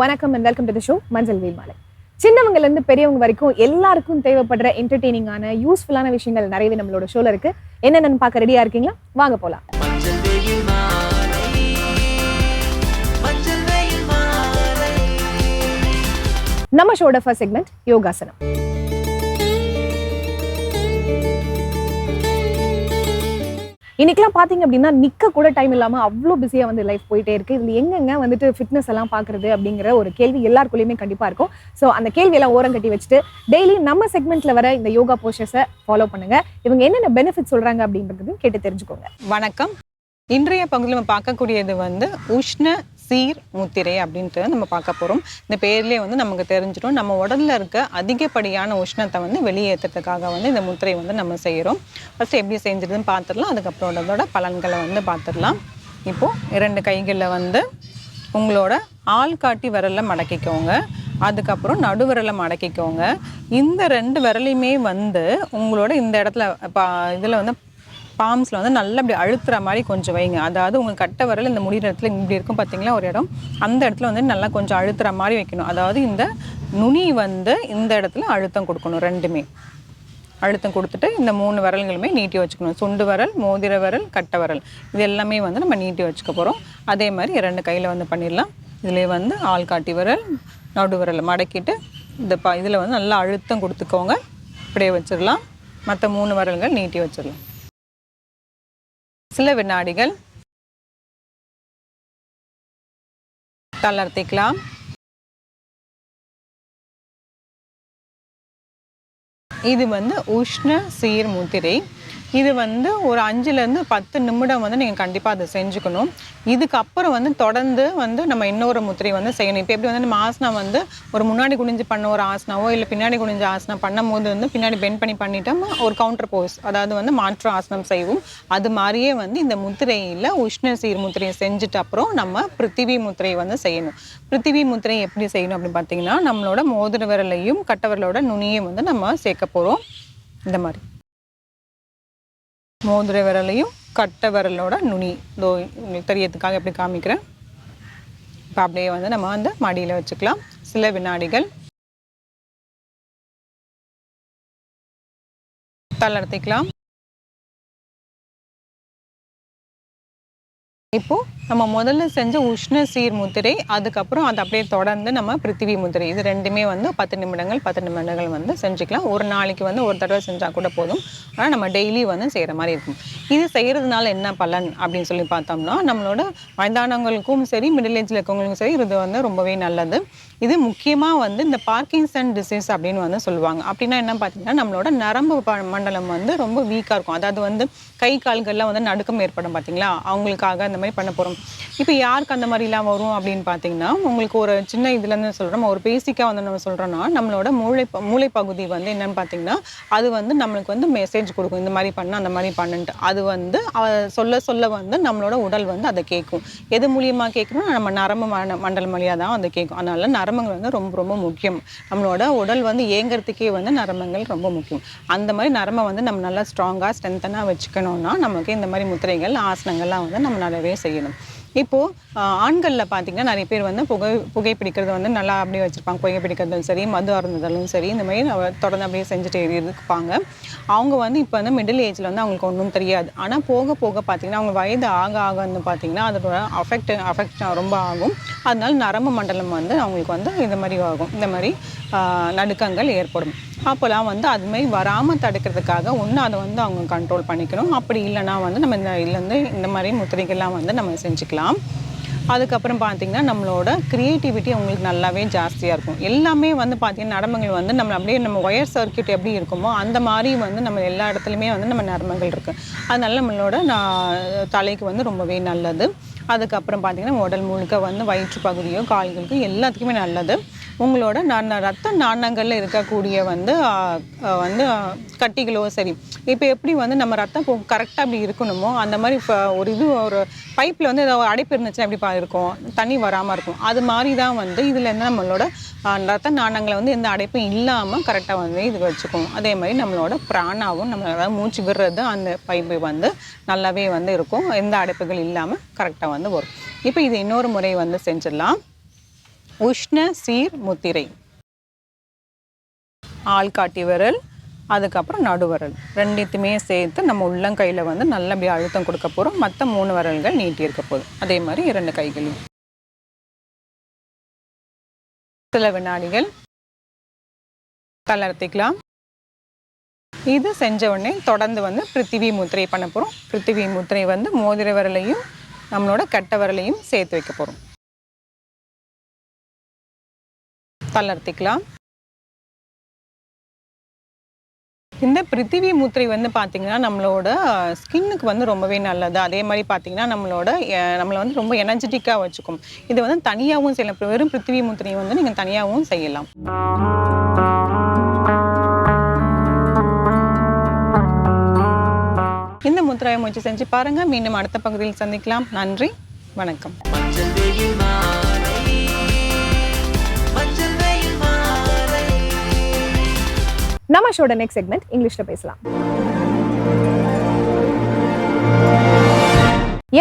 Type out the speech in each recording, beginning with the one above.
வணக்கம் and welcome to the show மஞ்சள் வீமாலை சின்னவங்கல இருந்து பெரியவங்க வரைக்கும் எல்லாருக்கும் தேவைப்படுற என்டர்டெய்னிங்கான யூஸ்ஃபுல்லான விஷயங்கள் நிறையவே நம்மளோட ஷோல இருக்கு. என்னென்னு பார்க்க ரெடியா இருக்கீங்களா? வாங்க போலாம். நம்ம ஷோட ஃபர்ஸ்ட் செக்மெண்ட் யோகாசனம். இன்னைக்கெல்லாம் பார்த்தீங்க அப்படின்னா நிற்க கூட டைம் இல்லாமல் அவ்வளோ பிஸியாக வந்து லைஃப் போயிட்டே இருக்கு. இதில் எங்கெங்க வந்துட்டு ஃபிட்னஸ் எல்லாம் பார்க்குறது அப்படிங்கிற ஒரு கேள்வி எல்லாருக்குள்ளேயுமே கண்டிப்பாக இருக்கும். ஸோ அந்த கேள்வியெல்லாம் ஓரம் கட்டி வச்சுட்டு டெய்லி நம்ம செக்மெண்ட்ல வர இந்த யோகா போஸ்டர்ஸை ஃபாலோ பண்ணுங்க. இவங்க என்னென்ன பெனிஃபிட் சொல்கிறாங்க அப்படின்றதையும் கேட்டு தெரிஞ்சுக்கோங்க. வணக்கம். இன்றைய பகுதியில் நம்ம பார்க்கக்கூடியது வந்து உஷ்ண சீர் முத்திரை அப்படின்ட்டு நம்ம பார்க்க போகிறோம் இந்த பேர்லேயே வந்து நமக்கு தெரிஞ்சிடும். நம்ம உடலில் இருக்க அதிகப்படியான உஷ்ணத்தை வந்து வெளியேற்றுறதுக்காக வந்து இந்த முத்திரை வந்து நம்ம செய்கிறோம் ஃபஸ்ட்டு எப்படி செஞ்சிருதுன்னு பார்த்துடலாம். அதுக்கப்புறம் அதோட பலன்களை வந்து பார்த்துடலாம். இப்போது இரண்டு கைகளில் வந்து உங்களோட ஆள்காட்டி விரலில் மடக்கிக்கோங்க. அதுக்கப்புறம் நடுவிரலை மடக்கிக்கோங்க. இந்த ரெண்டு விரலையுமே வந்து உங்களோட இந்த இடத்துல பா இதில் வந்து பாம்ஸில் வந்து நல்லா அப்படி அழுத்துற மாதிரி கொஞ்சம் வைங்க. அதாவது உங்கள் கட்டை விரல் இந்த முடிகிற இடத்துல இப்படி இருக்கும் பார்த்தீங்களா ஒரு இடம்? அந்த இடத்துல வந்து நல்லா கொஞ்சம் அழுத்துற மாதிரி வைக்கணும். அதாவது இந்த நுனி வந்து இந்த இடத்துல அழுத்தம் கொடுக்கணும் ரெண்டுமே. அழுத்தம் கொடுத்துட்டு இந்த மூணு விரல்களுமே நீட்டி வச்சுக்கணும். சுண்டு விரல் மோதிர விரல் கட்டை விரல். இது எல்லாமே வந்து நம்ம நீட்டி வச்சுக்க போகிறோம் அதே மாதிரி இரண்டு கையில் வந்து பண்ணிடலாம். இதிலே வந்து ஆள் காட்டி விரல் நடு விரலை மடக்கிட்டு இந்த ப இதில் வந்து நல்லா அழுத்தம் கொடுத்துக்கோங்க. இப்படியே வச்சிடலாம். மற்ற மூணு விரல்கள் நீட்டி வச்சிடலாம். சில வினாடிகள். தளர்த்திக்கலாம். இது வந்து உஷ்ண சீர் முத்திரை இது வந்து ஒரு அஞ்சுலேருந்து பத்து நிமிடம் வந்து நீங்கள் கண்டிப்பாக அதை செஞ்சுக்கணும். இதுக்கப்புறம் வந்து தொடர்ந்து வந்து நம்ம இன்னொரு முத்திரை வந்து செய்யணும். இப்போ எப்படி வந்து நம்ம ஆசனம் வந்து ஒரு முன்னாடி குனிஞ்சு பண்ண ஒரு ஆசனாவோ இல்லை பின்னாடி குனிஞ்சு ஆசனம் பண்ணும்போது வந்து பின்னாடி பெண்ட் பண்ணி பண்ணிட்டோம் ஒரு கவுண்டர் போஸ் அதாவது வந்து மாற்று ஆசனம் செய்வோம். அது மாதிரியே வந்து இந்த முத்திரையில் உஷ்ண சீர் முத்திரையை செஞ்சுட்டு அப்புறம் நம்ம பிருத்திவி முத்திரையை வந்து செய்யணும். பிருத்திவி முத்திரை எப்படி செய்யணும் அப்படின்னு பார்த்தீங்கன்னா நம்மளோட மோதிர விரலையும் கட்ட விரலோட நுனியும் வந்து நம்ம சேர்க்க போகிறோம் இந்த மாதிரி. மோதிர விரலையும் கட்டை விரலோட நுனி. தோ உங்களுக்கு தெரியறதுக்காக எப்படி காமிக்கிறேன். இப்போ அப்படியே வந்து நம்ம வந்து மடியில் வச்சுக்கலாம். சில வினாடிகள். தளர்த்திக்கலாம் இப்போது நம்ம முதல்ல செஞ்ச உஷ்ண சீர் முத்திரை அதுக்கப்புறம் அது அப்படியே தொடர்ந்து நம்ம பிருத்திவி முத்திரை. இது ரெண்டுமே வந்து பத்து நிமிடங்கள் பத்து நிமிடங்கள் வந்து செஞ்சுக்கலாம். ஒரு நாளைக்கு வந்து ஒரு தடவை செஞ்சால் கூட போதும். ஆனால் நம்ம டெய்லி வந்து செய்கிற மாதிரி இருக்கும். இது செய்கிறதுனால என்ன பலன் அப்படின்னு சொல்லி பார்த்தோம்னா நம்மளோட வயதானவங்களுக்கும் சரி மிடில் ஏஜில் இருக்கவங்களுக்கும் சரி இது வந்து ரொம்பவே நல்லது. இது முக்கியமாக வந்து இந்த பார்க்கிங்சன் டிசீஸ் அப்படின்னு வந்து சொல்லுவாங்க. அப்படின்னா என்ன பார்த்தீங்கன்னா நம்மளோட நரம்பு ப- மண்டலம் வந்து ரொம்ப வீக்காக இருக்கும். அதாவது வந்து கை கால்கள்லாம் வந்து நடுக்கம் ஏற்படும் பார்த்தீங்களா? அவங்களுக்காக அந்த மாதிரி பண்ண போகிறோம் இப்போ யாருக்கு அந்த மாதிரிலாம் வரும் அப்படின்னு பார்த்தீங்கன்னா உங்களுக்கு ஒரு சின்ன இதுலேருந்து சொல்கிறோம் ஒரு பேசிக்காக வந்து நம்ம சொல்கிறோன்னா நம்மளோட மூளை மூளை பகுதி வந்து என்னன்னு பார்த்தீங்கன்னா அது வந்து நம்மளுக்கு வந்து மெசேஜ் கொடுக்கும். இந்த மாதிரி பண்ணு அந்த மாதிரி பண்ணுன்ட்டு. அது வந்து அவ சொல்ல சொல்ல வந்து நம்மளோட உடல் வந்து அதை கேட்கும். எது மூலியமாக கேட்கணும் நம்ம நரம்பு மண்ட- மண்டல் வழியாக தான் அதை கேட்கும். அதனால நரம்புகள் வந்து ரொம்ப ரொம்ப முக்கியம். நம்மளோட உடல் வந்து இயங்குறதுக்கே வந்து நரம்புகள் ரொம்ப முக்கியம். அந்த மாதிரி நரம்பை வந்து நம்ம நல்லா ஸ்ட்ராங்காக ஸ்ட்ரென்த்தனாக வச்சுக்கணும்னா நமக்கு இந்த மாதிரி முத்திரைகள் ஆசனங்கள்லாம் வந்து நம்ம நிறையவே செய்யணும். இப்போது ஆண்களில் பார்த்தீங்கன்னா நிறைய பேர் வந்து புகை புகைப்பிடிக்கிறது வந்து நல்லா அப்படியே வச்சுருப்பாங்க. புகைப்பிடிக்கிறதும் சரி மது அருந்துதலும் சரி இந்த மாதிரி தொடர்ந்து அப்படியே செஞ்சுட்டு இருப்பாங்க. அவங்க வந்து இப்போ வந்து மிடில் ஏஜில் வந்து அவங்களுக்கு ஒன்றும் தெரியாது. ஆனால் போக போக பார்த்தீங்கன்னா அவங்க வயது ஆக ஆக வந்து பார்த்தீங்கன்னா அதோட அஃபெக்ட் அஃபெக்ட் ரொம்ப ஆகும். அதனால நரம்பு மண்டலம் வந்து அவங்களுக்கு வந்து இந்த மாதிரி ஆகும். இந்த மாதிரி நடுக்கங்கள் ஏற்படும். அப்போலாம் வந்து அது வராமல் தடுக்கிறதுக்காக ஒன்று அதை வந்து அவங்க கண்ட்ரோல் பண்ணிக்கணும். அப்படி இல்லைன்னா வந்து நம்ம இந்த இதுலேருந்து இந்த மாதிரி முத்திரைகள்லாம் வந்து நம்ம செஞ்சுக்கலாம். அதுக்கப்புறம் பார்த்திங்கன்னா நம்மளோட க்ரியேட்டிவிட்டி அவங்களுக்கு நல்லாவே ஜாஸ்தியாக இருக்கும். எல்லாமே வந்து பார்த்திங்கன்னா நரம்புகள் வந்து நம்ம அப்படியே நம்ம ஒயர் சர்க்கியூட் எப்படி இருக்குமோ அந்த மாதிரி வந்து நம்ம எல்லா இடத்துலையுமே வந்து நம்ம நரம்புகள் இருக்குது அதனால் நம்மளோட நான் தலைக்கு வந்து ரொம்பவே நல்லது. அதுக்கப்புறம் பார்த்தீங்கன்னா உடல் முழுக்க வந்து வயிற்று பகுதியோ கால்களுக்கு எல்லாத்துக்குமே நல்லது. உங்களோட நான் ரத்த நாணங்களில் இருக்கக்கூடிய வந்து வந்து கட்டிகளோ சரி இப்போ எப்படி வந்து நம்ம ரத்தம் போ கரெக்டாக அப்படி இருக்கணுமோ அந்த மாதிரி இப்போ ஒரு இது ஒரு பைப்பில் வந்து ஏதாவது அடைப்பு இருந்துச்சுன்னா எப்படி இருக்கும்? தண்ணி வராமல் இருக்கும். அது மாதிரி தான் வந்து இதில் நம்மளோட ரத்த நாணங்களை வந்து எந்த அடைப்பும் இல்லாமல் கரெக்டாக வந்து இது வச்சுக்கும். அதே மாதிரி நம்மளோட பிராணாவும் நம்மளோட மூச்சு விடுறது அந்த பைப்பு வந்து நல்லாவே வந்து இருக்கும். எந்த அடைப்புகள் இல்லாமல் கரெக்டாக வந்து வரும் இப்போ இது இன்னொரு முறை வந்து செஞ்சிடலாம். உஷ்ண சீர் முத்திரை. ஆள்காட்டி விரல் அதுக்கப்புறம் நடுவரல் ரெண்டுத்தையுமே சேர்த்து நம்ம உள்ளங்கையில் வந்து நல்ல அப்படியே அழுத்தம் கொடுக்க போகிறோம் மற்ற மூணு விரல்கள் நீட்டி இருக்க போதும். அதே மாதிரி இரண்டு கைகளையும். சில வினாடிகள். தளர்த்திக்கலாம் இது செஞ்ச உடனே தொடர்ந்து வந்து பிருத்திவி முத்திரை பண்ண போகிறோம் பிருத்திவி முத்திரை வந்து மோதிர விரலையும் நம்மளோட கட்டை விரலையும் சேர்த்து வைக்க போகிறோம் தளர்த்திக்கலாம் இந்த பிருத்திவி முத்திரை வந்து பார்த்திங்கன்னா நம்மளோட ஸ்கின்னுக்கு வந்து ரொம்பவே நல்லது. அதே மாதிரி பார்த்திங்கன்னா நம்மளோட நம்மளை வந்து ரொம்ப எனர்ஜெட்டிக்காக வச்சுக்கும். இது வந்து தனியாகவும் செய்யலாம். வெறும் பிருத்திவி முத்திரையை வந்து நீங்கள் தனியாகவும் செய்யலாம். இந்த முத்திரையை முயற்சி செஞ்சு பாருங்கள் மீண்டும் அடுத்த பகுதியில் சந்திக்கலாம். நன்றி. வணக்கம். மஞ்சள் நம்ம ஷோட நெக்ஸ்ட் செக்மெண்ட் இங்கிலீஷில் பேசலாம்.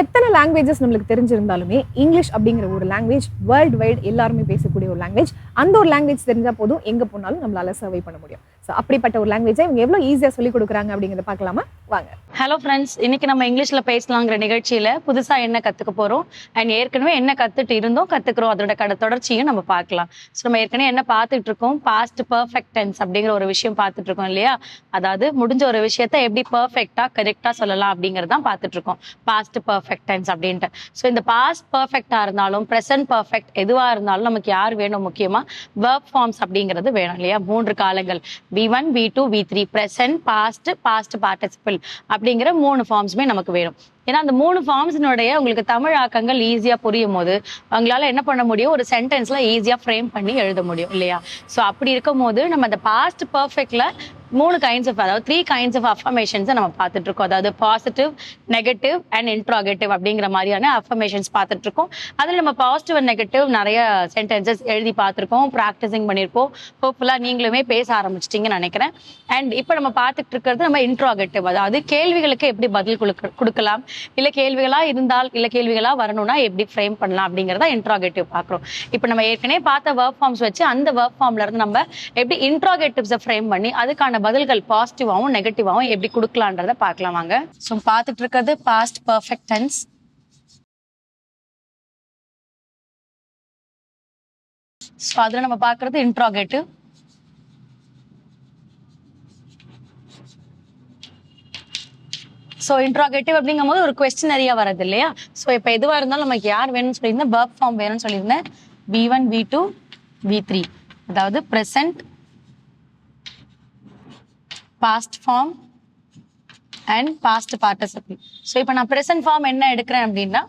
எத்தனை லாங்குவேஜஸ் நம்மளுக்கு தெரிஞ்சிருந்தாலுமே இங்கிலீஷ் அப்படிங்கிற ஒரு லாங்குவேஜ் வேர்ல்டு வைட் எல்லாருமே பேசக்கூடிய ஒரு லாங்குவேஜ் அந்த ஒரு லாங்குவேஜ் தெரிஞ்சால் போதும். எங்க போனாலும் நம்மளால சர்வை பண்ண முடியும். ஸோ அப்படிப்பட்ட ஒரு லாங்குவேஜை இவங்க எவ்வளோ ஈஸியா சொல்லி கொடுக்குறாங்க அப்படிங்கிறத பார்க்கலாமா? வாங்க. ஹலோ ஃப்ரெண்ட்ஸ் இன்னைக்கு நம்ம இங்கிலீஷ்ல பேசலாங்கிற நிகழ்ச்சியில புதுசா என்ன கத்துக்க போறோம்? அண்ட் ஏற்கனவே என்ன கத்துட்டு இருந்தோம் கத்துக்கிறோம். அதோட கட தொடர்ச்சியும் நம்ம பார்க்கலாம். ஸோ நம்ம ஏற்கனவே என்ன பார்த்துட்டு இருக்கோம்? பாஸ்ட் பர்ஃபெக்ட் டென்ஸ் அப்படிங்கிற ஒரு விஷயம் பார்த்துட்டு இருக்கோம் இல்லையா? அதாவது முடிஞ்ச ஒரு விஷயத்த எப்படி பர்ஃபெக்டாக கரெக்டா சொல்லலாம் அப்படிங்கறத தான் பார்த்துட்டு இருக்கோம். பாஸ்ட் பர்ஃபெக்ட் டென்ஸ் அப்படின்ட்டு. ஸோ இந்த பாஸ்ட் பர்ஃபெக்டாக இருந்தாலும் ப்ரெசன்ட் பர்ஃபெக்ட் எதுவா இருந்தாலும் நமக்கு யார் வேணும் முக்கியமா? ஒர்க் ஃபார்ம்ஸ் அப்படிங்கிறது வேணும் இல்லையா? மூன்று காலங்கள். V one V two V three present past past participle அப்படிங்கிற மூணு ஃபார்ம்ஸுமே நமக்கு வேணும். ஏன்னா அந்த மூணு ஃபார்ம்ஸினுடைய உங்களுக்கு தமிழ் ஆக்கங்கள் ஈஸியாக புரியும் போது அவங்களால என்ன பண்ண முடியும்? ஒரு சென்டென்ஸில் ஈஸியாக ஃப்ரேம் பண்ணி எழுத முடியும் இல்லையா? ஸோ அப்படி இருக்கும் போது நம்ம அந்த பாஸ்ட் பர்ஃபெக்ட்ல மூணு கைண்ட்ஸ் ஆஃப் அதாவது த்ரீ கைண்ட்ஸ் ஆஃப் அஃபர்மேஷன்ஸை நம்ம பார்த்துட்டு இருக்கோம் அதாவது பாசிட்டிவ் நெகட்டிவ் அண்ட் இன்ட்ராகேட்டிவ் அப்படிங்கிற மாதிரியான அஃபர்மேஷன்ஸ் பார்த்துட்டு இருக்கோம் அதில் நம்ம பாசிட்டிவ் அண்ட் நெகட்டிவ் நிறைய சென்டென்சஸ் எழுதி பார்த்துருக்கோம் ப்ராக்டிசிங் பண்ணியிருப்போம் ஹோப்ஃபுல்லாக நீங்களுமே பேச ஆரம்பிச்சிட்டிங்கன்னு நினைக்கிறேன். அண்ட் இப்போ நம்ம பார்த்துட்டு இருக்கிறது நம்ம இன்ட்ராகேட்டிவ் அதாவது கேள்விகளுக்கு எப்படி பதில் கொடுக்க கொடுக்கலாம்? இல்லை கேள்விகளாக இருந்தால் இல்லை கேள்விகளாக வரணும்னா எப்படி ஃப்ரேம் பண்ணலாம் அப்படிங்கிறத இன்ட்ராகேட்டிவ் பார்க்குறோம். இப்போ நம்ம ஏற்கனவே பார்த்த ஒர்க் ஃபார்ம்ஸ் வச்சு அந்த ஒர்க் ஃபார்ம்ல இருந்து நம்ம எப்படி இன்ட்ராகேட்டிவ்ஸை ஃப்ரேம் பண்ணி அதுக்கான பதில்கள் பாசிட்டிவாகவும் நெகட்டிவாகவும் எப்படி கொடுக்கலான்றத பார்க்கலாம் வாங்க. ஸோ பார்த்துட்டு இருக்கிறது பாஸ்ட் பர்ஃபெக்ட் டென்ஸ் ஸோ அதில் நம்ம பார்க்கறது இன்ட்ராகேட்டிவ் ஸோ இன்ட்ராகேட்டிவ் அப்படிங்கும்போது ஒரு கொஸ்டின் நிறைய வருது இல்லையா? ஸோ இப்போ எதுவாக இருந்தாலும் நமக்கு யார் வேணும்னு சொல்லியிருந்தேன்? பர்ப் ஃபார்ம் வேணும்னு சொல்லியிருந்தேன். V one V two V three அதாவது present past form and past participle so இப்போ நான் ப்ரெசன்ட் ஃபார்ம் என்ன எடுக்கிறேன் அப்படின்னா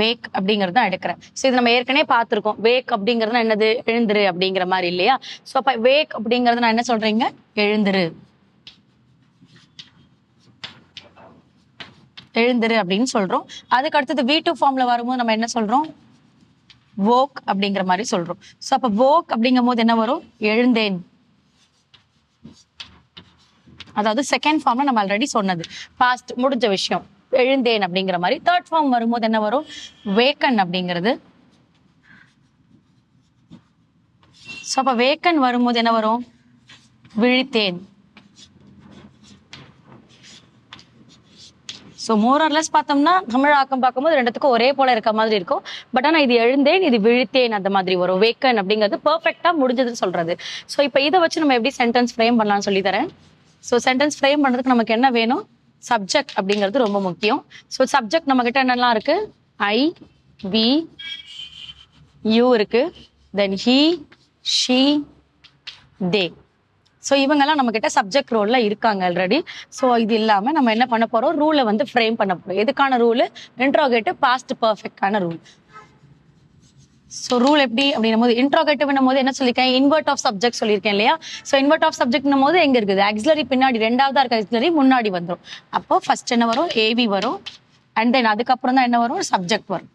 வேக் அப்படிங்கிறது தான் எடுக்கிறேன். ஸோ இது நம்ம ஏற்கனவே பார்த்துருக்கோம். வேக் அப்படிங்கிறது என்னது? எழுந்துரு அப்படிங்கிற மாதிரி இல்லையா? ஸோ அப்போ வேக் அப்படிங்கிறது நான் என்ன சொல்றீங்க? எழுந்துரு. எழுந்துரு அப்படின்னு சொல்றோம். அதுக்கு அடுத்தது வி டூ ஃபார்ம்ல வரும்போது நம்ம என்ன சொல்றோம்? வோக் அப்படிங்கிற மாதிரி சொல்றோம். ஸோ அப்போ வோக் அப்படிங்கும் போது என்ன வரும்? எழுந்தேன். அதாவது செகண்ட் ஃபார்ம்ல நம்ம ஆல்ரெடி சொன்னது. பாஸ்ட் முடிஞ்ச விஷயம் எழுந்தேன் அப்படிங்கிற மாதிரி. தேர்ட் ஃபார்ம் வரும்போது என்ன வரும்? வேக்கன் அப்படிங்கிறது. ஸோ அப்போ வேக்கன் வரும்போது என்ன வரும்? விழித்தேன். ஸோ மோரர்லெஸ் பார்த்தோம்னா தமிழ் ஆக்கம் பார்க்கும்போது ரெண்டுத்துக்கும் ஒரே போல இருக்க மாதிரி இருக்கும். பட் ஆனால் இது எழுந்தேன் இது விழித்தேன் அந்த மாதிரி வரும். வேக்கன் அப்படிங்கிறது பர்ஃபெக்டாக முடிஞ்சதுன்னு சொல்றது. ஸோ இப்போ இதை வச்சு நம்ம எப்படி சென்டென்ஸ் ஃப்ரேம் பண்ணலாம்னு சொல்லி தரேன். ஸோ சென்டென்ஸ் ஃப்ரேம் பண்ணுறதுக்கு நமக்கு என்ன வேணும்? சப்ஜெக்ட் அப்படிங்கிறது ரொம்ப முக்கியம். ஸோ சப்ஜெக்ட் நம்ம கிட்ட என்னெல்லாம் இருக்கு? ஐ வி யூ இருக்கு. Then he she they so இவங்கெல்லாம் நம்ம கிட்ட சப்ஜெக்ட் ரோலில் இருக்காங்க ஆல்ரெடி ஸோ இது இல்லாம நம்ம என்ன பண்ண போறோம்? ரூலை வந்து ஃப்ரேம் பண்ண போறோம். எதுக்கான ரூல் இன்ட்ரோகேட்டு பாஸ்ட் பர்ஃபெக்டான ரூல் ஸோ ரூல் எப்படி அப்படின்னும் போது இன்ட்ரோகேட்டிவ் போது என்ன சொல்லியிருக்கேன் இன்வெர்ட் ஆஃப் சப்ஜெக்ட் சொல்லியிருக்கேன் இல்லையா? ஸோ இன்வெர்ட் ஆஃப் சப்ஜெக்ட்னும் போது எங்கே இருக்குது? ஆக்சிலரி பின்னாடி ரெண்டாவதாக இருக்க ஆக்சிலரி முன்னாடி வந்துடும் அப்போ ஃபர்ஸ்ட் என்ன வரும்? ஏவி வரும். அண்ட் தென் அதுக்கப்புறம் தான் என்ன வரும்? சப்ஜெக்ட் வரும்.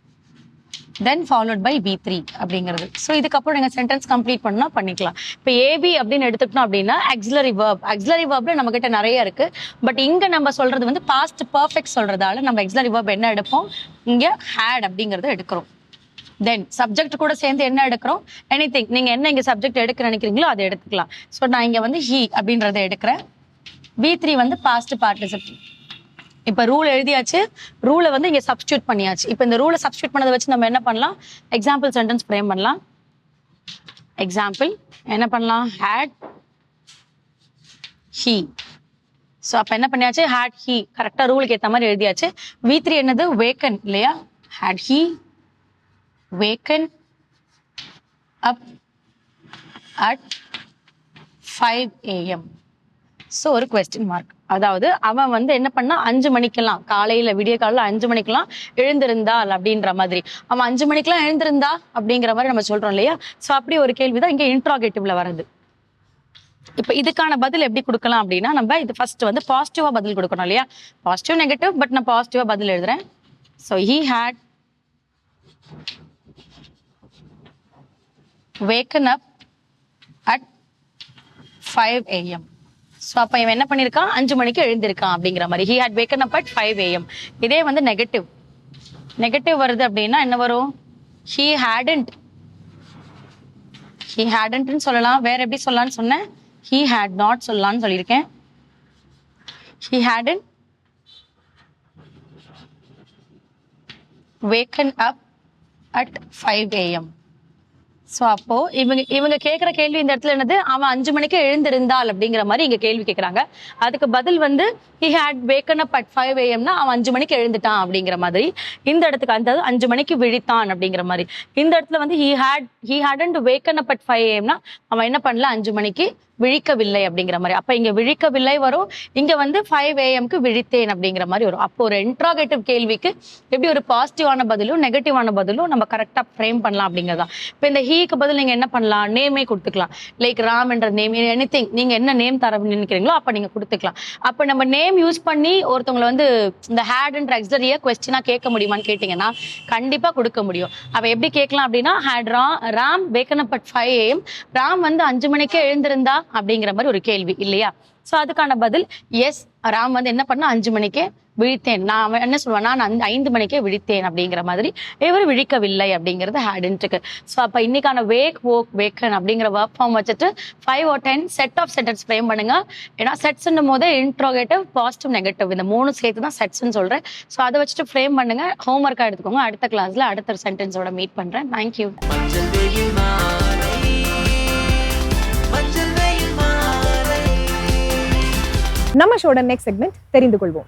Then followed by V three அப்படிங்கிறது. ஸோ இதுக்கப்புறம் நீங்கள் சென்டென்ஸ் கம்ப்ளீட் பண்ணா பண்ணிக்கலாம். இப்போ ஏபி அப்படின்னு எடுத்துக்கிட்டோம் அப்படின்னா ஆக்சிலரி வேர்ப் ஆக்சிலரி வேர்ப்ல நம்ம கிட்ட நிறைய இருக்கு. பட் இங்க நம்ம சொல்றது வந்து பாஸ்ட் பர்ஃபெக்ட் சொல்றதால நம்ம ஆக்சிலரி வேர்ப் என்ன எடுப்போம்? இங்க ஹேட் அப்படிங்கறத எடுக்கிறோம். தென் சப்ஜெக்ட் கூட சேர்ந்து என்ன எடுக்கிறோம்? எனி திங் நீங்கள் என்ன இங்கே சப்ஜெக்ட் எடுக்க நினைக்கிறீங்களோ அதை எடுத்துக்கலாம். ஸோ நான் இங்கே வந்து ஹி அப்படின்றத எடுக்கிறேன். வி த்ரீ வந்து பாஸ்ட் பார்ட்டிசிபிள் இப்போ ரூல் எழுதியாச்சு. ரூலை வந்து இங்கே சப்ஸ்டியூட் பண்ணியாச்சு. இப்போ இந்த ரூலை சப்ஸ்டியூட் பண்ணதை வச்சு நம்ம என்ன பண்ணலாம்? எக்ஸாம்பிள் சென்டென்ஸ் ஃப்ரேம் பண்ணலாம். எக்ஸாம்பிள் என்ன பண்ணலாம்? ஹேட் ஹீ ஸோ அப்போ என்ன பண்ணியாச்சு? ஹேட் ஹீ கரெக்டாக ரூலுக்கு ஏற்ற மாதிரி எழுதியாச்சு. வி த்ரீ என்னது? வேக்கன் இல்லையா? Had he waken up at five AM so ஒரு கொஸ்டின் மார்க் அதாவது அவன் வந்து என்ன பண்ணா அஞ்சு மணிக்கெல்லாம் காலையில விடிய காலையில அஞ்சு மணிக்கெல்லாம் எழுந்திருந்தாள் அப்படின்ற மாதிரி. அவன் அஞ்சு மணிக்கெல்லாம் எழுந்திருந்தா அப்படிங்கிற மாதிரி நம்ம சொல்றோம் இல்லையா? ஸோ அப்படி ஒரு கேள்விதான் இங்க இன்ட்ராகேட்டிவ்ல வருது. இப்போ இதுக்கான பதில் எப்படி கொடுக்கலாம் அப்படின்னா நம்ம இது ஃபர்ஸ்ட் வந்து பாசிட்டிவா பதில் கொடுக்கணும் இல்லையா? பாசிட்டிவ் நெகட்டிவ் பட் நான் பாசிட்டிவா பதில் எழுதுறேன். So he had woken up at five AM so அப்போ இவன் என்ன பண்ணியிருக்கான் அஞ்சு மணிக்கு எழுந்திருக்கான் அப்படிங்கிற மாதிரி. He had woken up at five AM இதே வந்து நெகட்டிவ் நெகட்டிவ் வருது அப்படின்னா என்ன வரும்? ஹீ ஹேடன்ட் ஹீ ஹேடன்ட்னு சொல்லலாம். வேற எப்படி சொல்லலாம்னு சொன்னேன்? ஹீ ஹேட் நாட் சொல்லலாம்னு சொல்லியிருக்கேன். He hadn't woken up at five AM so அப்போ இவங்க இவங்க கேட்குற கேள்வி இந்த இடத்துல என்னது? அவன் அஞ்சு மணிக்கு எழுந்திருந்தாள் அப்படிங்கிற மாதிரி இங்கே கேள்வி கேட்குறாங்க அதுக்கு பதில் வந்து he had woken up at five ஏஎம்னா அவன் அஞ்சு மணிக்கு எழுந்துட்டான் அப்படிங்கிற மாதிரி. இந்த இடத்துக்கு அந்த அஞ்சு மணிக்கு விழித்தான் அப்படிங்கிற மாதிரி. இந்த இடத்துல வந்து he had he had and woken up at five ஏஎம்னா அவன் என்ன பண்ணல? அஞ்சு மணிக்கு விழிக்கவில்லை அப்படிங்கிற மாதிரி. அப்ப இங்க விழிக்கவில்லை வரும். இங்க வந்து ஃபைவ் ஏஎம்க்கு விழித்தேன் அப்படிங்கிற மாதிரி வரும். அப்போ ஒரு இன்ட்ராகேட்டிவ் கேள்விக்கு எப்படி ஒரு பாசிட்டிவான பதிலும் நெகட்டிவான பதிலும் நம்ம கரெக்டா ஃப்ரேம் பண்ணலாம் அப்படிங்கிறதா இப்போ இந்த ஹீக்கு பதில் நீங்க என்ன பண்ணலாம்? நேமே கொடுத்துக்கலாம். லைக் ராம் என்ற நேம் எனி திங் நீங்க என்ன நேம் தர நினைக்கிறீங்களோ அப்ப நீங்க கொடுத்துக்கலாம். அப்ப நம்ம நேம் யூஸ் பண்ணி ஒருத்தவங்களை வந்து இந்த ஹேட் அண்ட் எக்ஸரிய கொஸ்டினா கேட்க முடியுமான்னு கேட்டீங்கன்னா கண்டிப்பா கொடுக்க முடியும். அவ எப்படி கேட்கலாம் அப்படின்னா had Ram Ram woken up at five AM Ram வந்து அஞ்சு மணிக்கே எழுந்திருந்தா அப்படிங்கிற மாதிரி ஒரு கேள்வி இல்லையா? ஸோ அதுக்கான பதில் எஸ் ராம் வந்து என்ன பண்ணா அஞ்சு மணிக்கே விழித்தேன். நான் அவன் என்ன சொல்லுவேன் நான் ஐந்து மணிக்கே விழித்தேன் அப்படிங்கிற மாதிரி. இவர் விழிக்கவில்லை அப்படிங்கிறது ஹேடுன்ட்டு ஸோ அப்போ இன்னைக்கான வேக் ஓக் வேக்கன் அப்படிங்கிற ஒர்க் ஃபார்ம் வச்சுட்டு five or ten set of sentence frame பண்ணுங்க. ஏன்னா செட்ஸ்ன்னும் போது இன்ட்ரோகேட்டிவ் பாசிட்டிவ் நெகட்டிவ் இந்த மூணு சேர்த்து தான் செட்ஸ்ன்னு சொல்றேன். ஸோ அதை வச்சுட்டு ஃப்ரேம் பண்ணுங்க. ஹோம் ஒர்க்காக எடுத்துக்கோங்க. அடுத்த கிளாஸ்ல அடுத்த சென்டென்ஸோட மீட் பண்றேன். தேங்க்யூ நம்ம ஷோட நெக்ஸ்ட் செக்மெண்ட் தெரிந்து கொள்வோம்.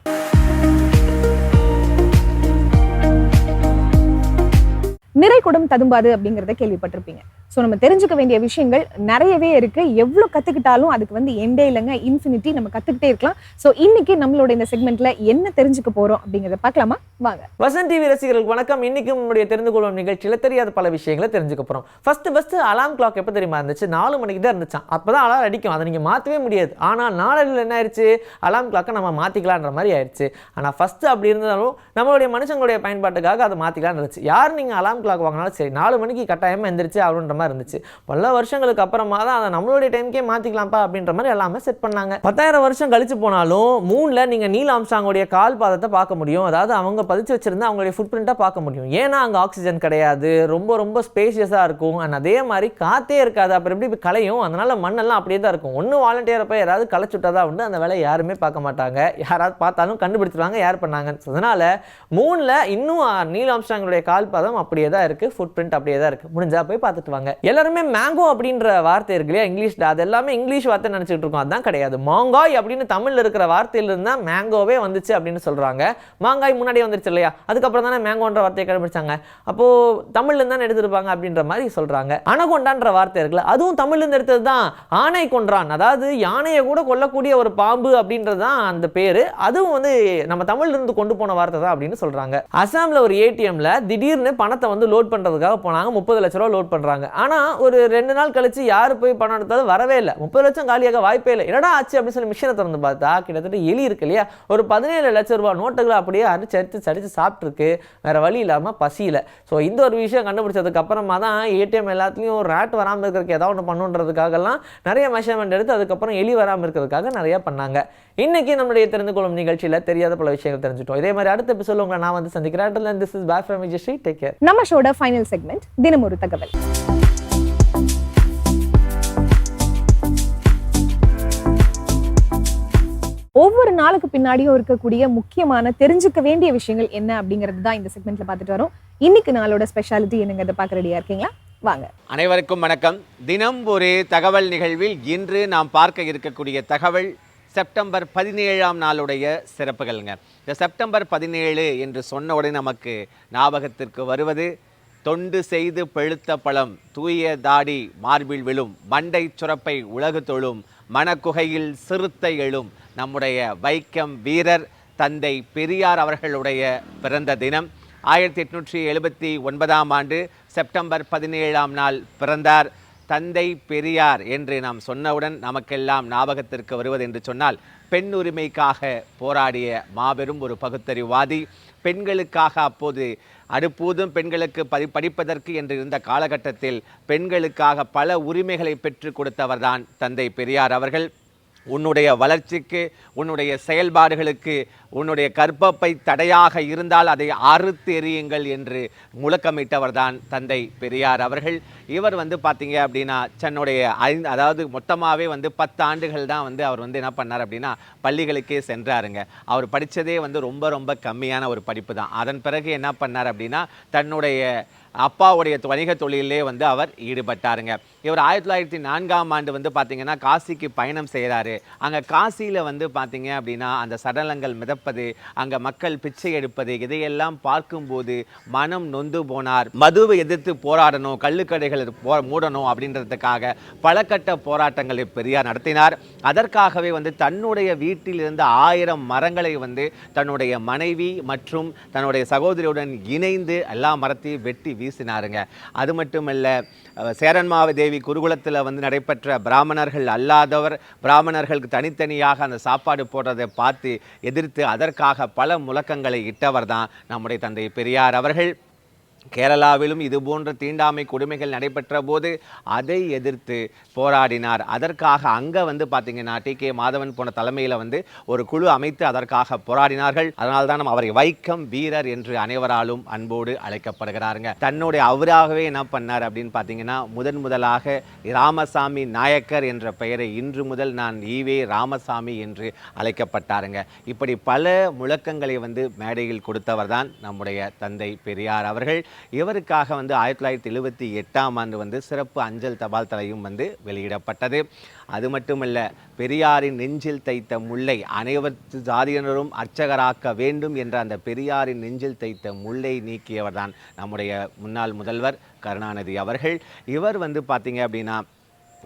நிறை குடம் ததும்பாது அப்படிங்கறத கேள்விப்பட்டிருப்பீங்க. ஸோ நம்ம தெரிஞ்சுக்க வேண்டிய விஷயங்கள் நிறையவே இருக்குது எவ்வளோ கற்றுக்கிட்டாலும் அதுக்கு வந்து எண்டே இல்லைங்க. இன்ஃபினிட்டி நம்ம கற்றுக்கிட்டே இருக்கலாம். ஸோ இன்னைக்கு நம்மளோட இந்த செக்மெண்ட்டில் என்ன தெரிஞ்சுக்க போகிறோம் அப்படிங்கிறத பார்க்கலாமா? வாங்க. வசந்த் டிவி ரசிகர்களுக்கு வணக்கம். இன்னைக்கு நம்முடைய தெரிந்து கொள்ளும் நிகழ்ச்சியில் தெரியாத பல விஷயங்களை தெரிஞ்சுக்க போகிறோம் ஃபஸ்ட்டு ஃபஸ்ட்டு அலாம் கிளாக் எப்போ தெரியுமா இருந்துச்சு? நாலு மணிக்கு தான் இருந்துச்சான் அப்போ தான் அலாரம் அடிக்கும். அதை நீங்கள் மாற்றவே முடியாது. ஆனால் நாளில் என்ன ஆயிடுச்சு அலாம் கிளாக்கை நம்ம மாற்றிக்கலான்ற மாதிரி ஆயிடுச்சு ஆனால் ஃபஸ்ட்டு அப்படி இருந்தாலும் நம்மளுடைய மனுஷங்களுடைய பயன்பாட்டுக்காக அதை மாற்றிக்கலாம்னு இருந்துச்சு. யார் நீங்கள் அலாம் கிளாக் வாங்கினாலும் சரி நாலு மணிக்கு கட்டாயமாக எந்திரிச்சு அப்படின்ற மாதிரி இருந்துச்சு. பல வருஷங்களுக்கு அப்புறமா தான் அதை நம்மளுடைய டைம்க்கே மாற்றிக்கலாம்ப்பா அப்படின்ற மாதிரி எல்லாமே செட் பண்ணாங்க. பத்தாயிரம் வருஷம் கழிச்சு போனாலும் மூணில் நீங்கள் நீல் ஆம்சாங்கோடைய கால் பாதத்தை பார்க்க முடியும். அதாவது அவங்க பதிச்சு வச்சிருந்தா அவங்களுடைய ஃபுட் பிரிண்ட்டாக பார்க்க முடியும். ஏன்னா அங்கே ஆக்சிஜன் கிடையாது. ரொம்ப ரொம்ப ஸ்பேஷியஸாக இருக்கும். அண்ட் அதே மாதிரி காத்தே இருக்காது. அப்புறம் எப்படி இப்படி கலையும்? அதனால் மண்ணெல்லாம் அப்படியே தான் இருக்கும். ஒன்று வாலண்டியரை போய் யாராவது களைச்சுட்டதா உண்டு. அந்த வேலையை யாருமே பார்க்க மாட்டாங்க. யாராவது பார்த்தாலும் கண்டுபிடிச்சிருவாங்க. யார் பண்ணாங்க அதனால் மூணில் இன்னும் நீல் ஆம்ஸ்டாங்களுடைய கால் பாதம் அப்படியே தான் இருக்குது ஃபுட் பிரிண்ட் அப்படியே தான் இருக்குது முடிஞ்சால் போய் பார்த்துட்டு வாங்க. எல்லாருமே மேங்கோ அப்படின்ற வார்த்தை இருக்கு இல்லையா? இங்கிலீஷில் அது எல்லாமே இங்கிலீஷ் வார்த்தை நினச்சிட்டு இருக்கோம். அதான் கிடையாது. மாங்காய் அப்படின்னு தமிழில் இருக்கிற வார்த்தையிலிருந்து தான் மேங்கோவே வந்துச்சு அப்படின்னு சொல்கிறாங்க மாங்காய் முன்னாடியே வந்துருச்சு இல்லையா? அதுக்கப்புறம் தானே மேங்கோன்ற வார்த்தையை கண்டுபிடிச்சாங்க அப்போ தமிழ்ல தான் எடுத்திருப்பாங்க அப்படின்ற மாதிரி சொல்கிறாங்க அனகொண்டான்ற வார்த்தை இருக்குல்ல அதுவும் தமிழ்லேருந்து எடுத்தது தான். ஆனை கொன்றான். அதாவது யானையை கூட கொல்லக்கூடிய ஒரு பாம்பு அப்படின்றது தான் அந்த பேர். அதுவும் வந்து நம்ம தமிழ்லேருந்து கொண்டு போன வார்த்தை தான் அப்படின்னு சொல்கிறாங்க அசாமில் ஒரு ஏடிஎம்ல திடீர்னு பணத்தை வந்து லோட் பண்ணுறதுக்காக போனாங்க. முப்பது லட்ச ரூபா லோட் பண்ணுறாங்க ஆனால் ஒரு ரெண்டு நாள் கழித்து யார் போய் பணம் எடுத்தாலும் வரவே இல்லை. முப்பது லட்சம் காலியாக வாய்ப்பே இல்லை. என்னடா ஆச்சு அப்படின்னு சொல்லி மிஷினை திறந்து பார்த்தா கிட்டத்தட்ட எலி இருக்கு இல்லையா? ஒரு பதினேழு லட்சம் ரூபாய் நோட்டுகளை அப்படியே அரிச்சு அடிச்சு சடிச்சு சாப்பிட்ருக்கு வேறு வழி இல்லாமல் பசியில் ஸோ இந்த ஒரு விஷயம் கண்டுபிடிச்சதுக்கு அப்புறமா தான் ஏடிஎம் எல்லாத்துலேயும் ரேட் வராமல் இருக்கிறதுக்கு ஏதாவது ஒன்று பண்ணுன்றதுக்காகலாம் நிறைய மெஷர்மெண்ட் எடுத்து அதுக்கப்புறம் எலி வராமல் இருக்கிறதுக்காக நிறையா பண்ணாங்க. இன்றைக்கி நம்மளுடைய தெரிந்து கொள்ளும் நிகழ்ச்சியில் தெரியாத பல விஷயங்கள் தெரிஞ்சுட்டோம். இதே மாதிரி அடுத்த எபிசோட உங்களை நான் வந்து சந்திக்கிறேன். This is back from Vijay take care நம்ம ஷோட ஃபைனல் செக்மெண்ட் தினமொரு ஒரு தகவல். ஒவ்வொரு நாளுக்கு பின்னாடியும் இருக்கக்கூடிய முக்கியமான தெரிஞ்சுக்க வேண்டிய விஷயங்கள் என்ன அப்படிங்கிறது தான் இந்த செக்மெண்ட்ல பார்த்துட்டு வரோம். இன்னைக்கு நாளோட ஸ்பெஷாலிட்டி என்னங்கிறத பார்க்க ரெடியா இருக்கீங்களா? வாங்க. அனைவருக்கும் வணக்கம். தினம் ஒரு தகவல் நிகழ்வில் இன்று நாம் பார்க்க இருக்கக்கூடிய தகவல் செப்டம்பர் பதினேழாம் நாளுடைய சிறப்புகள்ங்க. இந்த செப்டம்பர் பதினேழு என்று சொன்ன உடனே நமக்கு ஞாபகத்திற்கு வருவது தொண்டு செய்து பெழுத்த பழம் தூய தாடி மார்பில் விழும் மண்டை சுரப்பை உலகு தொழும் மனக்குகையில் சிறுத்தை எழும் நம்முடைய வைக்கம் வீரர் தந்தை பெரியார் அவர்களுடைய பிறந்த தினம். ஆயிரத்தி எட்நூற்றி எழுபத்தி ஒன்பதாம் ஆண்டு செப்டம்பர் பதினேழாம் நாள் பிறந்தார். தந்தை பெரியார் என்று நாம் சொன்னவுடன் நமக்கெல்லாம் ஞாபகத்திற்கு வருவது என்று சொன்னால் பெண் உரிமைக்காக போராடிய மாபெரும் ஒரு பகுத்தறிவாதி. பெண்களுக்காக அப்போது அடுப்பூதும் பெண்களுக்கு படி படிப்பதற்கு என்று இருந்த காலகட்டத்தில் பெண்களுக்காக பல உரிமைகளை பெற்றுக் கொடுத்தவர்தான் தந்தை பெரியார் அவர்கள். உன்னுடைய வளர்ச்சிக்கு உன்னுடைய செயல்பாடுகளுக்கு உன்னுடைய கற்பப்பை தடையாக இருந்தால் அதை அறுத்தெறியுங்கள் என்று என்று முழக்கமிட்டவர்தான் தந்தை பெரியார் அவர்கள். இவர் வந்து பார்த்தீங்க அப்படின்னா தன்னுடைய ஐந்து அதாவது மொத்தமாகவே வந்து பத்து ஆண்டுகள் தான் வந்து அவர் வந்து என்ன பண்ணார் அப்படின்னா பள்ளிகளுக்கே சென்றாருங்க. அவர் படித்ததே வந்து ரொம்ப ரொம்ப கம்மியான ஒரு படிப்பு தான். அதன் பிறகு என்ன பண்ணார் அப்படின்னா தன்னுடைய அப்பாவுடைய வணிக தொழிலே வந்து அவர் ஈடுபட்டாருங்க. இவர் ஆயிரத்தி தொள்ளாயிரத்தி நான்காம் ஆண்டு வந்து பார்த்திங்கன்னா காசிக்கு பயணம் செய்கிறாரு அங்கே காசியில் வந்து பார்த்திங்க அப்படின்னா அந்த சடலங்கள் மிதப்பது அங்கே மக்கள் பிச்சை எடுப்பது இதையெல்லாம் பார்க்கும்போது மனம் நொந்து போனார். மதுவை எதிர்த்து போராடணும் கள்ளுக்கடைகளை போ மூடணும் அப்படின்றதுக்காக பல கட்ட போராட்டங்களை பெரியார் நடத்தினார். அதற்காகவே வந்து தன்னுடைய வீட்டில் இருந்த ஆயிரம் மரங்களை வந்து தன்னுடைய மனைவி மற்றும் தன்னுடைய சகோதரியுடன் இணைந்து எல்லா மரத்தையும் வெட்டி வீசினாருங்க. அது மட்டும் இல்லை சேரன்மாவதேவி குருகுலத்தில் வந்து நடைபெற்ற பிராமணர்கள் அல்லாதவர் பிராமணர்களுக்கு தனித்தனியாக அந்த சாப்பாடு போடுறதை பார்த்து எதிர்த்து அதற்காக பல முழக்கங்களை இட்டவர் தான் நம்முடைய தந்தை பெரியார் அவர்கள். கேரளாவிலும் இது போன்ற தீண்டாமை கொடுமைகள் நடைபெற்ற போது அதை எதிர்த்து போராடினார். அதற்காக அங்கே வந்து பார்த்தீங்கன்னா டி. கே. மாதவன் போன தலைமையில் வந்து ஒரு குழு அமைத்து அதற்காக போராடினார்கள். அதனால தான் நம்ம அவரை வைக்கம் வீரர் என்று அனைவராலும் அன்போடு அழைக்கப்படுகிறாருங்க. தன்னுடைய அவராகவே என்ன பண்ணார் அப்படின்னு பார்த்தீங்கன்னா முதன் முதலாக ராமசாமி நாயக்கர் என்ற பெயரை இன்று முதல் நான் ஈவே ராமசாமி என்று அழைக்கப்பட்டாருங்க. இப்படி பல முழக்கங்களை வந்து மேடையில் கொடுத்தவர் தான் நம்முடைய தந்தை பெரியார் அவர்கள். இவருக்காக வந்து ஆயிரத்தி தொள்ளாயிரத்தி எழுபத்தி எட்டாம் ஆண்டு வந்து சிறப்பு அஞ்சல் தபால் தலையும் வந்து வெளியிடப்பட்டது. அது மட்டுமல்ல பெரியாரின் நெஞ்சில் தைத்த முல்லை அனைவத்து ஜாதியினரும் அர்ச்சகராக்க வேண்டும் என்ற அந்த பெரியாரின் நெஞ்சில் தைத்த முல்லை நீக்கியவர்தான் நம்முடைய முன்னாள் முதல்வர் கருணாநிதி அவர்கள். இவர் வந்து பார்த்தீங்க அப்படின்னா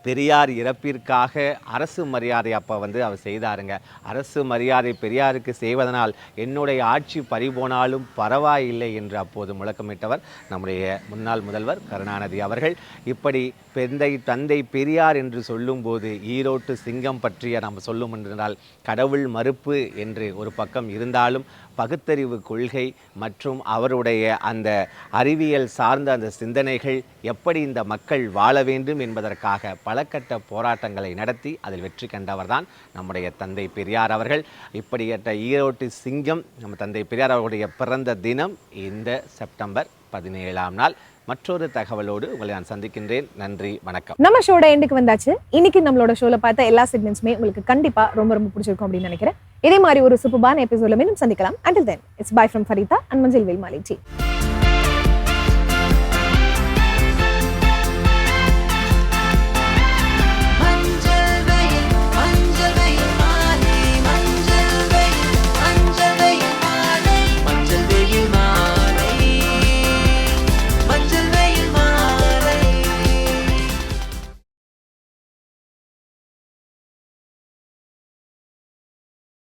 பெரியார் இறப்பிற்காக அரசு மரியாதை அப்போ வந்து அவர் செய்தாருங்க. அரசு மரியாதை பெரியாருக்கு செய்வதனால் என்னுடைய ஆட்சி பறிபோனாலும் பரவாயில்லை என்று அப்போது முழக்கமிட்டவர் நம்முடைய முன்னாள் முதல்வர் கருணாநிதி அவர்கள். இப்படி பெந்தை தந்தை பெரியார் என்று சொல்லும்போது ஈரோட்டு சிங்கம் பற்றிய நாம் சொல்லும் என்றால் கடவுள் மறுப்பு என்று ஒரு பக்கம் இருந்தாலும் பகுத்தறிவு கொள்கை மற்றும் அவருடைய அந்த அறிவியல் சார்ந்த அந்த சிந்தனைகள் எப்படி இந்த மக்கள் வாழ வேண்டும் என்பதற்காக பல கட்ட போராட்டங்களை நடத்தி அதில் வெற்றி கண்டவர்தான் நம்முடைய தந்தை பெரியார் அவர்கள். இப்படியற்ற ஈரோட்டு சிங்கம் நம்ம தந்தை பெரியார் அவர்களுடைய பிறந்த தினம் இந்த செப்டம்பர் பதினேழாம் நாள். மற்றொரு தகவலோடு உங்களை நான் சந்திக்கின்றேன். நன்றி வணக்கம். நம்ம ஷோட எண்டுக்கு வந்தாச்சு. இன்னைக்கு நம்மளோட ஷோல பார்த்த எல்லா செக்மெண்ட்ஸுமே உங்களுக்கு கண்டிப்பா ரொம்ப ரொம்ப பிடிச்சிருக்கும் அப்படின்னு நினைக்கிறேன். இதே மாதிரி ஒரு சூப்பர்பான எபிசோட்ல மீண்டும் சந்திக்கலாம். Until then it's bye from Farida and Manjal Vel tea